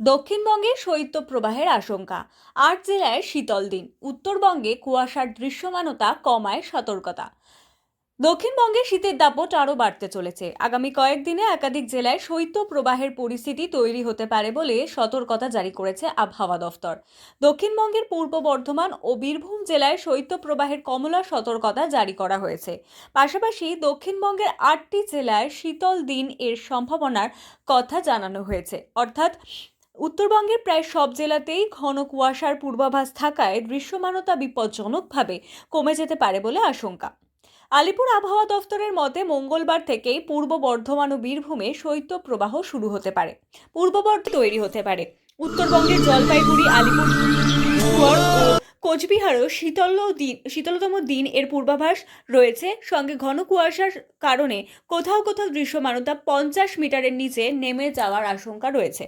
দক্ষিণবঙ্গে শৈত্যপ্রবাহের আশঙ্কা। আট জেলায় শীতল দিন। উত্তরবঙ্গে কুয়াশার দৃশ্যমানতা কমায় সতর্কতা। দক্ষিণবঙ্গে শীতের দাপট আরও বাড়তে চলেছে। আগামী কয়েকদিনে একাধিক জেলায় শৈত্যপ্রবাহের পরিস্থিতি তৈরি হতে পারে বলে সতর্কতা জারি করেছে আবহাওয়া দফতর। দক্ষিণবঙ্গের পূর্ব বর্ধমান ও বীরভূম জেলায় শৈত্যপ্রবাহের কমলা সতর্কতা জারি করা হয়েছে। পাশাপাশি দক্ষিণবঙ্গের আটটি জেলায় শীতল দিন এর সম্ভাবনার কথা জানানো হয়েছে। অর্থাৎ উত্তরবঙ্গের প্রায় সব জেলাতেই ঘন কুয়াশার পূর্বাভাস থাকায় দৃশ্যমানতা বিপজ্জনকভাবে কমে যেতে পারে বলে আশঙ্কা। আলিপুর আবহাওয়া দফতরের মতে, মঙ্গলবার থেকেই পূর্ব বর্ধমান ও বীরভূমে শৈত্যপ্রবাহ শুরু হতে পারে। পূর্ববর্ত তৈরি হতে পারে। উত্তরবঙ্গের জলপাইগুড়ি, আলিপুর কোচবিহারও শীতল দিন, শীতলতম দিন এর পূর্বাভাস রয়েছে। সঙ্গে ঘন কুয়াশার কারণে কোথাও কোথাও দৃশ্যমানতা পঞ্চাশ মিটারের নিচে নেমে যাওয়ার আশঙ্কা রয়েছে।